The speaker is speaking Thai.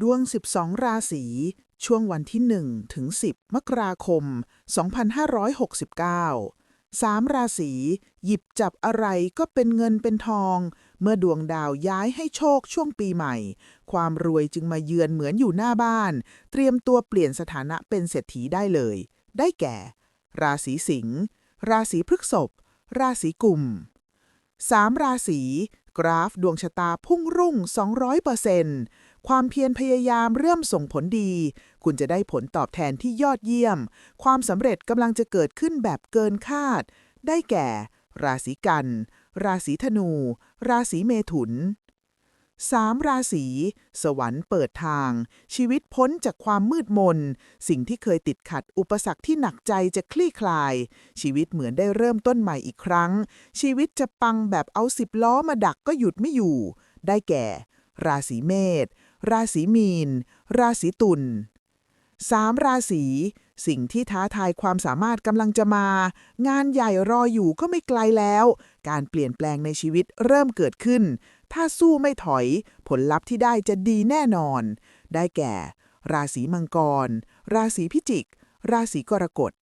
ดวง 12 ราศี ช่วงวันที่ 1 ถึง 10 มกราคม 2569 3 ราศี หยิบจับอะไรก็เป็นเงินเป็นทอง เมื่อดวงดาวย้ายให้โชคช่วงปีใหม่ ความรวยจึงมาเยือนเหมือนอยู่หน้าบ้าน เตรียมตัวเปลี่ยนสถานะเป็นเศรษฐีได้เลย ได้แก่ ราศีสิงห์ราศีพฤษภราศีกุมสามราศี กราฟดวงชะตาพุ่งรุ่ง 200% ความเพียรพยายามเริ่มส่งผลดี คุณจะได้ผลตอบแทนที่ยอดเยี่ยม ความสำเร็จกำลังจะเกิดขึ้นแบบเกินคาด ได้แก่ ราศีกัน ราศีธนู ราศีเมถุนสามราศี สวรรค์เปิดทาง ชีวิตพ้นจากความมืดมน สิ่งที่เคยติดขัดอุปสรรคที่หนักใจจะคลี่คลาย ชีวิตเหมือนได้เริ่มต้นใหม่อีกครั้ง ชีวิตจะปังแบบเอาสิบล้อมาดักก็หยุดไม่อยู่ ได้แก่ ราศีเมษ ราศีมีน ราศีตุลสามราศี สิ่งที่ท้าทายความสามารถกำลังจะมา งานใหญ่รออยู่ก็ไม่ไกลแล้ว การเปลี่ยนแปลงในชีวิตเริ่มเกิดขึ้น ถ้าสู้ไม่ถอย ผลลัพธ์ที่ได้จะดีแน่นอน ได้แก่ ราศีมังกร ราศีพิจิก ราศีกรกฎ